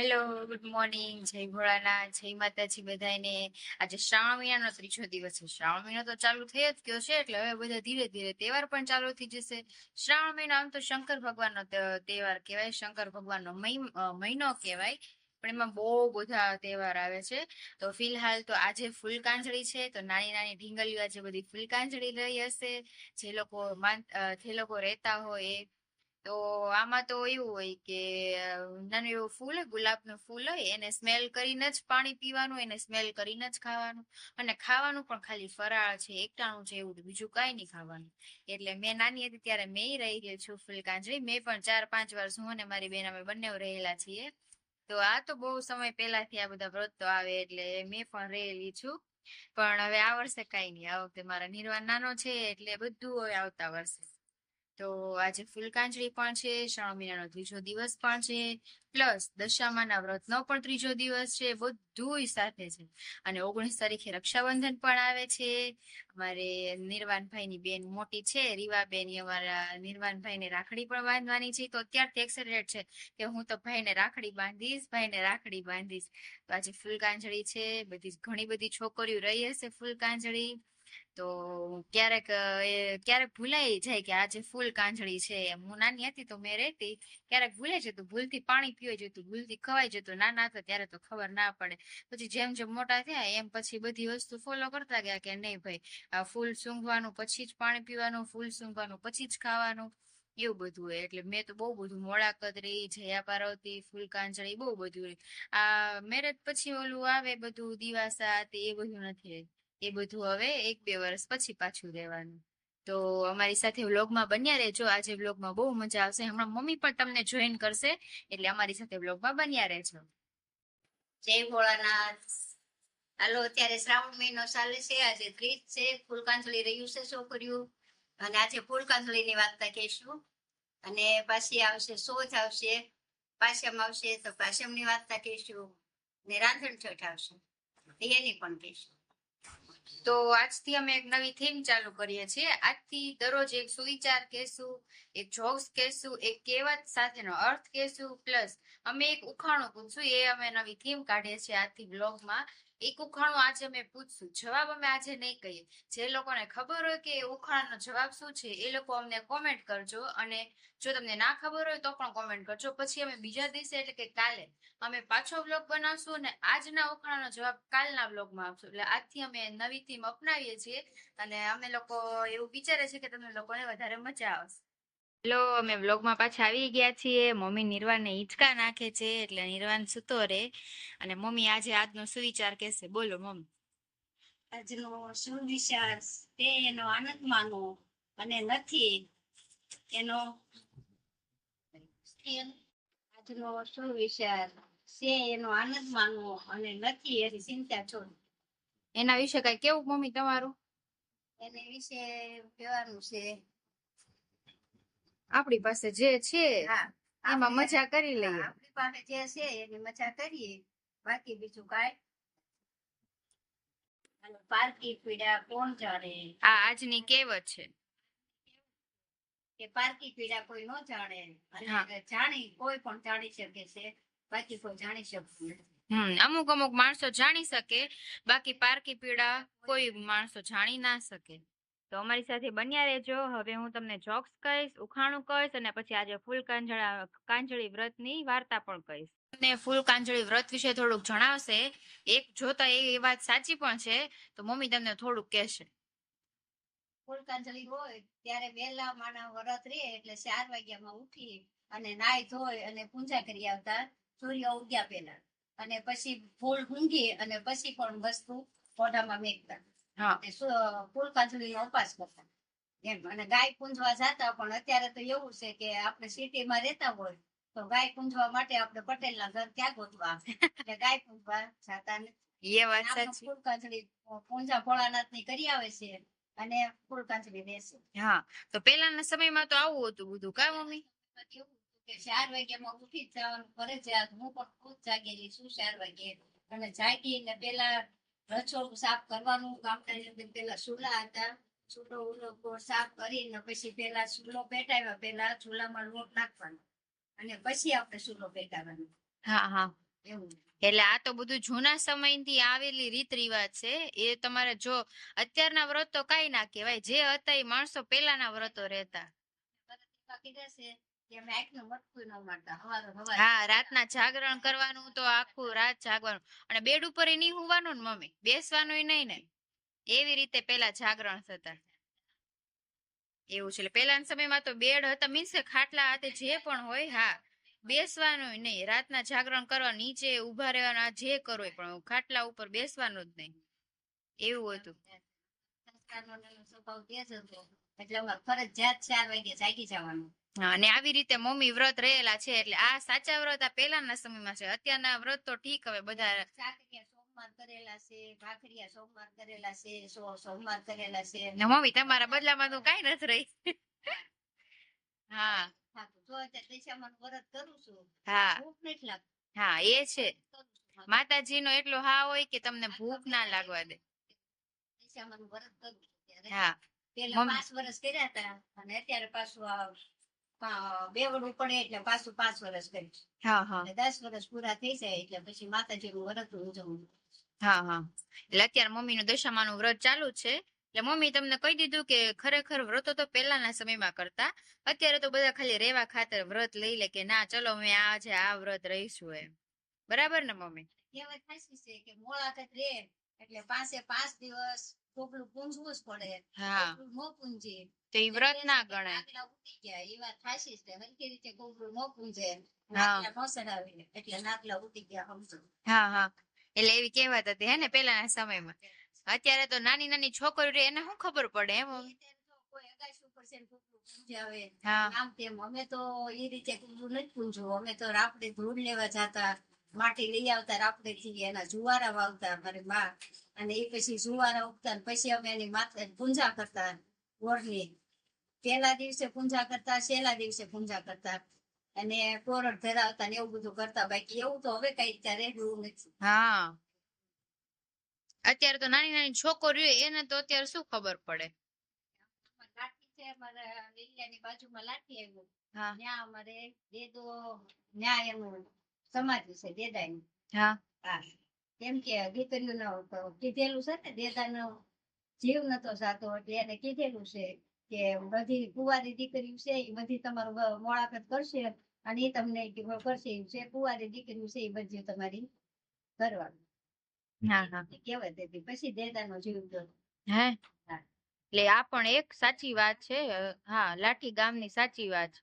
Hello, good morning, જય ભોળાનાથ, જય માતાજી બધાને આજે શ્રાવણ મહિનાનો ત્રીજો દિવસ છે. શ્રાવણ મહિનો તો ચાલુ થઈ જ ગયો છે, એટલે હવે બધા ધીરે ધીરે તહેવાર પણ ચાલુ થઈ જશે. શ્રાવણ મહિનો આમ તો શંકર ભગવાનનો તહેવાર કહેવાય, શંકર ભગવાનનો મહિનો કહેવાય, પણ એમાં બહુ બધા તહેવાર આવે છે. તો ફિલહાલ તો આજે ફૂલ કાંજળી છે, તો નાની નાની ઢીંગલીઓ આજે બધી ફૂલ કાંજળી રહી હશે. જે લોકો જે લોકો રહેતા હોય એ તો આમાં તો એવું હોય કે નાનું એવું ફૂલ હોય, ગુલાબનું ફૂલ હોય, એને સ્મેલ કરીને જ પાણી પીવાનું, એને સ્મેલ કરીને જ ખાવાનું. અને ખાવાનું પણ ખાલી ફરાળ છે, એકટાણું છે એવું બીજું કાંઈ નહીં ખાવાનું. એટલે મેં નાની હતી ત્યારે મેં રહી ગયો છું ફૂલ કાંજળી મેં પણ ચાર પાંચ વર્ષ હું અને મારી બેન અમે બંને રહેલા છીએ. તો આ તો બહુ સમય પહેલાથી આ બધા વ્રત આવે એટલે મેં પણ રહેલી છું. પણ હવે આ વર્ષે કાંઈ નહીં. આ વખતે મારા નિર્વાણ નાનો છે એટલે બધું હવે આવતા વર્ષે. તો આજે ફૂલકાંજળી પણ છે, શ્રાવણ મહિનાનો ત્રીજો દિવસ પણ છે, પ્લસ દશામાના વ્રતનો પણ ત્રીજો દિવસ છે બધું સાથે છે. અને ઓગણીસ તારીખે રક્ષાબંધન પણ આવે છે. અમારે નિર્વાણભાઈની બેન મોટી છે, રીવાબેન અમારા નિર્વાણભાઈને રાખડી પણ બાંધવાની છે. તો અત્યારથી એક્સાઇટેડ છે કે હું તો ભાઈને રાખડી બાંધીશ, ભાઈને રાખડી બાંધીશ. તો આજે ફૂલકાંજળી છે, બધી ઘણી બધી છોકરીઓ રહી હશે ફૂલ કાંજળી તો ક્યારેક ક્યારેક ભૂલાઈ જાય કે આજે ફૂલ કાંજળી છે હું નાની હતી તો મેં રહેતી ક્યારેક ભૂલાઈ જતું ભૂલથી પાણી પીવાઈ જતું ભૂલથી ખવાઈ જતું નાના હતા ત્યારે તો ખબર ના પડે. પછી જેમ જેમ મોટા થયા એમ પછી બધી વસ્તુ ફોલો કરતા ગયા કે નહીં ભાઈ, આ ફૂલ સૂંઘવાનું પછી જ પાણી પીવાનું, ફૂલ સૂંઘવાનું પછી જ ખાવાનું, એવું બધું હોય. એટલે મેં તો બહુ બધું મોળા કદરી જયા પાર્વતી, ફૂલ કાંજળી, બહુ બધું આ મેરેજ પછી ઓલું આવે બધું, દિવાસા તે એ બધું નથી એ બધું હવે એક બે વર્ષ પછી પાછું રહેવાનું. તો અમારી સાથે વ્લોગમાં બન્યા રહેજો. આજે વ્લોગમાં બહુ મજા આવશે. હમણાં મમ્મી પણ તમને જોઈન કરશે. એટલે અમારી સાથે વ્લોગમાં બન્યા રહેજો. જય ભોળાનાથ. હાલો, અત્યારે શ્રાવણ મહિનો ચાલે છે. આજે ત્રીજ છે. ફૂલકાંજલી રહ્યું છે છોકરીઓ. અને આજે ફૂલકાંજળી ની વાર્તા કહીશું અને પાછી આવશે, સોજ આવશે, પાછમ આવશે, તો પાછમની વાર્તા કહીશું ને રાંધણ છઠ આવશે. એની પણ કહીશું. તો આજથી અમે એક નવી થીમ ચાલુ કરીએ છીએ. આજથી દરરોજ એક સુવિચાર કહેશું, એક જોક્સ કહેશું, એક કહેવત સાથેનો અર્થ કહેશું, પ્લસ અમે એક ઉખાણું પૂછશું, એ અમે નવી થીમ કાઢીએ છીએ આજથી બ્લોગમાં એક ઉખાણું આજે અમે પૂછશું જવાબ અમે આજે નહીં કહીએ. જે લોકોને ખબર હોય કે ઉખાણાનો જવાબ શું છે, એ લોકો અમને કોમેન્ટ કરજો અને જો તમને ના ખબર હોય તો પણ કોમેન્ટ કરજો. પછી અમે બીજા દિવસે એટલે કે કાલે અમે પાછો બ્લોગ બનાવશું અને આજના ઉખાણાનો જવાબ કાલના બ્લોગમાં આપશું. એટલે આજથી અમે નવી થીમ અપનાવીએ છીએ અને અમે લોકો એવું વિચારે છે કે તમને લોકોને વધારે મજા આવશે. હેલો અમે બ્લોગમાં પાછા આવી ગયા છીએ. મમ્મી નિર્વાણને હિંચકા નાખે છે એટલે નિર્વાણ સૂતો રહે. અને મમ્મી આજે આજનો સુવિચાર કહેશે. બોલો મમ્મી. આજનો સુવિચાર તે એનો આનંદ માનો અને નથી એનો આજનો સુવિચાર છે એનો આનંદ માનવો અને નથી એની ચિંતા છોડ એના વિશે કઈ કેવું મમ્મી તમારું? એને વિશે કહેવાનું છે આપણી પાસે જે છે એમાં મજા કરી લઈએ. આપણી પાસે જે છે એની મજા કરીએ. બાકી બીજું કાંઈ? પારકી પીડા કોણ જાણે? આ આજની કહેવત છે. કે પારકી પીડા કોઈ ન જાણે. અને જાણી કોઈ પણ જાણી શકે છે. બાકી કોઈ જાણી શકતું નથી. હમ અમુક અમુક માણસો જાણી શકે. બાકી પારકી પીડા કોઈ માણસો જાણી ના શકે. તો અમારી સાથે બન્યા રહેજો. હવે હું તમને જોક્સ કહીશ ઉખાણું કહીશ અને પછી આજે ફૂલ કાંજળા કાંજળી વ્રતની વાર્તા પણ કહીશ. તમને ફૂલ કાંજળી વ્રત વિશે થોડુંક જણાવશે. એક જોતા એ વાત સાચી પણ છે તો મમ્મી તમને થોડુંક કહેશે. ફૂલકાંજલિ હોય ત્યારે વહેલા માણા વ્રત રે એટલે ચાર વાગ્યામાં ઉઠી અને નાય ધોઈ અને પૂજા કરી આવતા સૂર્ય ઉગ્યા પહેલા. અને પછી ફૂલ ઊંઘી અને પછી પણ વસ્તુ મોઢામાં મેકતા હા. પાછળ ઉપવાસ કરતા. એમ અને ગાય પૂંજવા જતા પણ અત્યારે તો એવું છે કે આપણે સિટીમાં રહેતા હોય તો ગાય પૂંજવા માટે આપણે પટેલના ઘર ક્યાં ગોતવા એટલે ગાય પૂંજવા જતા નથી એ વાત સાચી. ફૂલ કાંચડી પૂંજા ભોળાનાથની કરી આવે છે અને ફૂલકાંજલિ બેસે હા તો પેલાના સમયમાં તો આવું હતું બધું કા મમ્મી? એવું કે ચાર વાગ્યામાં ઉઠી જવાનું ફરજિયાત. હું પણ ખુદ જાગેલી છું ચાર વાગે. અને જાગીને પેલા રસોડું સાફ કરવાનું ગામડાની પેલા સુલા હતા. ચૂલો ઉલો સાફ કરીને પછી પેલા ચૂલો પેટાવ્યા. પેલા ચૂલામાં લોટ નાખવાનો. અને પછી આપણે ચૂલો પેટાવાનો હા હા. એવું. એટલે આ તો બધું જૂના સમયથી આવેલી રીત રિવાજ છે. એ તમારે જો અત્યારના વ્રત તો કઈ ના કહેવાય. જે હતા એ માણસો પેલાના વ્રતો રહેતા. બાકી રહેશે હા રાતના જાગરણ કરવાનું તો આખું રાત જાગવાનું. અને બેડ ઉપર નહીં હોવાનું ને મમ્મી. બેસવાનું નહીં ને. એવી રીતે પેલા જાગરણ થતા. એવું છે. પેલાના સમયમાં તો બેડ હતા. મીન્સ ખાટલા હાથે જે પણ હોય હા બેસવાનું નહીં. રાતના જાગરણ કરવા નીચે ઊભા રહેવાનું આ જે કરો પણ. ખાટલા ઉપર બેસવાનું જ નહીં. એવું હતું. એટલે ફરજિયાત ચાર વાગે જાગી જવાનું. અને આવી રીતે મમ્મી વ્રત રહેલા છે એટલે આ સાચા વ્રત આ પેલાના સમયમાં છે. અત્યારના વ્રત તો ઠીક હવે બધા સોમવાર કરેલા છે ભાખરિયા સોમવાર કરેલા છે સોમવાર કરેલા છે. ને મમ્મી તમારા બદલામાં તો કઈ નથી રહી. હા. એ છે. માતાજી નો એટલો હા હોય કે તમને ભૂખ ના લાગવા દે. હા. પાંચ વર્ષ કર્યા હતા અને અત્યારે પાછું બેવડું પડે એટલે પાછું પાંચ વર્ષ કરીશ હા હા. દસ વર્ષ પૂરા થઈ જાય એટલે પછી માતાજીનું વ્રત ઉજવવું હા હા. એટલે અત્યારે મમ્મીનું દશામાનું વ્રત ચાલુ છે. એટલે મમ્મી તમને કહી દીધું કે ખરેખર વ્રતો તો પહેલાના સમયમાં કરતા. અત્યારે તો બધા ખાલી રેવા ખાતર વ્રત લઈ લે કે ના ચલો અમે આજે આ વ્રત રહીશું એમ. બરાબર ને મમ્મી? કહેવત ખાસી છે કે મોળાકત રે એટલે પાસે પાંચ દિવસ કોકલું પૂંજવું જ પડે. હા. ન પૂંજે. તો એ વ્રત ના ઉઠી ગયા છે. રીતે પૂંજે. હા. નાગલા ન ચડાવે એટલે નાગલા ઉઠી ગયા સમજો હા હા. એટલે એવી કહેવત હતી હે ને પેલાના સમયમાં. અત્યારે તો નાની નાની છોકરીઓ રે એને શું ખબર પડે એમ? કોઈ અગાસી ઉપર છે ને આવે. આમ તેમ અમે તો એ રીતે નથી પૂંજવું. અમે તો રાપડે ધૂળ લેવા જતા. માટી લઈ આવતા રાપડે થી એના જુવારા વાવતા મારી માં. અને એ પછી જુવારા ઉગતા પછી અમે એની માથે પૂંજા કરતા ગોળની. પેલા દિવસે પૂંજા કરતા છેલ્લા દિવસે પૂંજા કરતા. અને કોરડ ધરાવતા ને એવું બધું કરતા. બાકી એવું તો હવે કઈ અત્યારે રહેવું નથી. હા. અત્યારે તો નાની નાની છોકરીઓ એને તો અત્યારે શું ખબર પડે? લાઠી છે અમારા લીલિયાની બાજુમાં લાઠી આવ્યું. હા. ત્યાં અમારે દેદો ન્યા એનું સમાધિ છે દેદાઈ હા. હા. કેમ કે દીકરીઓનો કીધેલું છે ને દેદાનો જીવ નતો સાતો એટલે એને કીધેલું છે કે બધી કુવારી દીકરીઓ છે એ બધી તમારું મોળાકત કરશે અને એ તમને કરશે છે. કુવારી દીકરીઓ છે એ બધી તમારી કરવાનું હા હા. કહેવત હતી પછી દેદાનો જીવ ગયો. હે? હા. એટલે આ પણ એક સાચી વાત છે. હા લાઠી ગામની સાચી વાત છે.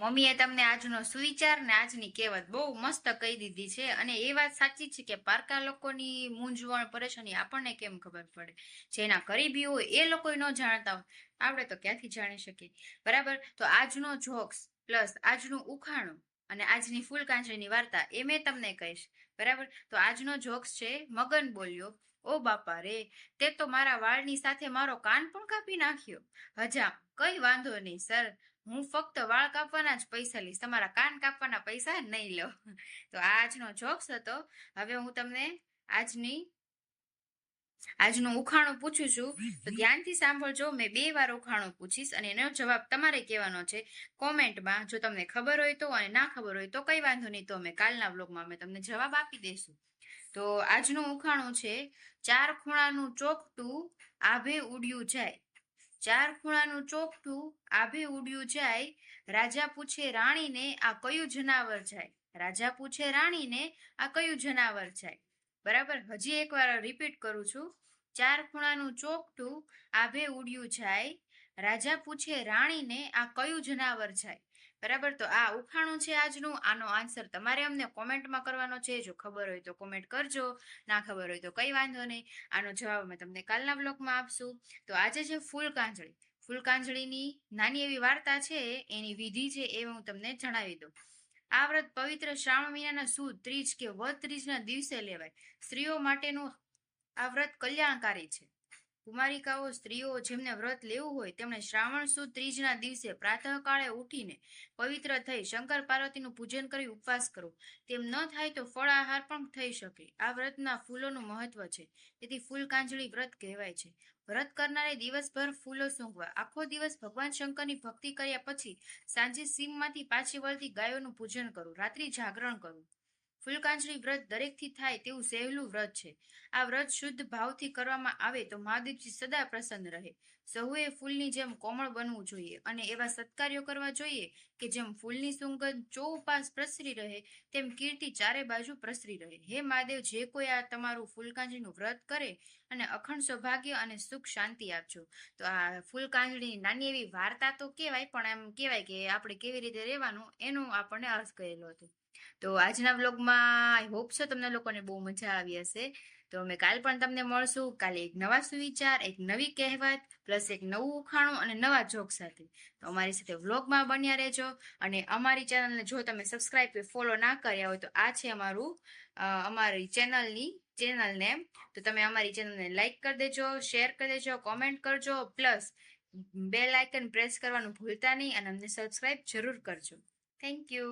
મમ્મીએ તમને આજનો સુવિચાર ને આજની કહેવત બહુ મસ્ત કહી દીધી છે અને એ વાત સાચી છે કે પારકા લોકોની મૂંઝવણ, પરેશાની આપણને કેમ ખબર પડે? જેના કરીબી હોય એ લોકો ન જાણતા હોય. આપણે તો ક્યાંથી જાણી શકીએ? બરાબર? તો આજનો જોક્સ પ્લસ આજનું ઉખાણું અને આજની ફૂલ કાંચરીની વાર્તા એ મેં તમને કહીશ. બરાબર? તો આજનો જોક્સ છે, મગન બોલ્યો, ઓ બાપા રે, તે તો મારા વાળની સાથે મારો કાન પણ કાપી નાખ્યો. હજા કઈ વાંધો નહીં, સર. હું ફક્ત વાળ કાપવાના જ પૈસા લઈશ. તમારા કાન કાપવાના પૈસા નહીં લો. તો આજનો જોક્સ હતો. હવે હું તમને આજની, આજનું ઉખાણું પૂછું છું. તો ધ્યાનથી સાંભળજો, મેં બે વાર ઉખાણું પૂછીશ અને એનો જવાબ તમારે કહેવાનો છે. કોમેન્ટમાં જો તમને ખબર હોય તો અને ના ખબર હોય તો કઈ વાંધો નહીં, તો અમે કાલના વ્લોગમાં અમે તમને જવાબ આપી દઈશું તો આજનું ઉખાણું છે, ચાર ખૂણાનું ચોકટું આભે ઉડ્યું જાય. ચાર ખૂણાનું ચોકઠું આભે ઉડ્યું જાય, રાજા પૂછે રાણીને, આ કયું જનાવર જાય? રાજા પૂછે રાણીને, આ કયું જનાવર જાય? બરાબર? હજી એકવાર રિપીટ કરું છું. ચાર ખૂણાનું ચોકઠું આભે ઉડ્યું જાય, રાજા પૂછે રાણીને, આ કયું જનાવર જાય? બરાબર? તો આ ઉખાણું છે આજનું. આનો આન્સર તમારે અમને કોમેન્ટમાં કરવાનો છે. જો ખબર હોય તો કોમેન્ટ કરજો. ના ખબર હોય તો કઈ વાંધો નહીં. આનો જવાબ અમે તમને કાલના બ્લોગમાં આપશું. તો આજે છે ફૂલ કાંજળી ફૂલ કાંજળીની નાની એવી વાર્તા છે. એની વિધિ છે એ હું તમને જણાવી દઉં. આ વ્રત પવિત્ર શ્રાવણ મહિનાના સુદ, ત્રીજ કે વધ ત્રીજના દિવસે લેવાય. સ્ત્રીઓ માટેનું આ વ્રત કલ્યાણકારી છે. કુમારિકાઓ સ્ત્રીઓ જેમને વ્રત લેવું હોય, તેમણે શ્રાવણ સુદ ત્રીજના દિવસે પ્રાતઃકાળે ઉઠીને પવિત્ર થઈ શંકર પાર્વતીનું પૂજન કરી ઉપવાસ કરવો તેમ ન થાય તો ફળ આહાર પણ થઈ શકે. આ વ્રતના ફૂલોનું મહત્વ છે. તેથી ફૂલ કાંજળી વ્રત કહેવાય છે. વ્રત કરનારે દિવસભર ફૂલો સૂંઘવા. આખો દિવસ ભગવાન શંકરની ભક્તિ કર્યા પછી સાંજે સીમમાંથી પાછી વળતી ગાયોનું પૂજન કરવું રાત્રિ જાગરણ કરવું ફૂલકાંચળી વ્રત દરેકથી થાય તેવું સહેલું વ્રત છે. આ વ્રત શુદ્ધ ભાવથી કરવામાં આવે તો મહાદેવજી સદા પ્રસન્ન રહે. સહુએ ફૂલની જેમ કોમળ બનવું જોઈએ અને એવા સત્કાર્યો કરવા જોઈએ કે જેમ ફૂલની સુગંધ ચોપાસ પ્રસરી રહે, તેમ કીર્તિ ચારે બાજુ પ્રસરી રહે. હે મહાદેવ, જે કોઈ આ તમારું ફૂલકાંજળીનું વ્રત કરે અને અખંડ સૌભાગ્ય અને સુખ શાંતિ આપજો. તો આ ફૂલકાંજળીની નાની એવી વાર્તા તો કહેવાય, પણ એમ કહેવાય કે આપણે કેવી રીતે રહેવાનું એનો આપણને અર્થ કહેલો હતો. તો આજના વ્લોગમાં આઈ હોપ છો તમને લોકોને બહુ મજા આવી હશે. તો અમે કાલ પણ તમને મળશું. કાલે એક નવા સુવિચાર, એક નવી કહેવત, પ્લસ એક નવું ઉખાણું અને નવા જોક સાથે. તો અમારી સાથે વ્લોગમાં બન્યા રહેજો અને અમારી ચેનલને જો તમે સબસ્ક્રાઇબ કે ફોલો ના કર્યા હોય તો આ છે અમારું અમારી ચેનલની ચેનલ નેમ. તો તમે અમારી ચેનલને લાઇક કરી દેજો, શેર કરી દેજો, કોમેન્ટ કરજો, પ્લસ બેલ આઇકન પ્રેસ કરવાનું ભૂલતા નહીં અને અમને સબસ્ક્રાઇબ જરૂર કરજો. Thank you.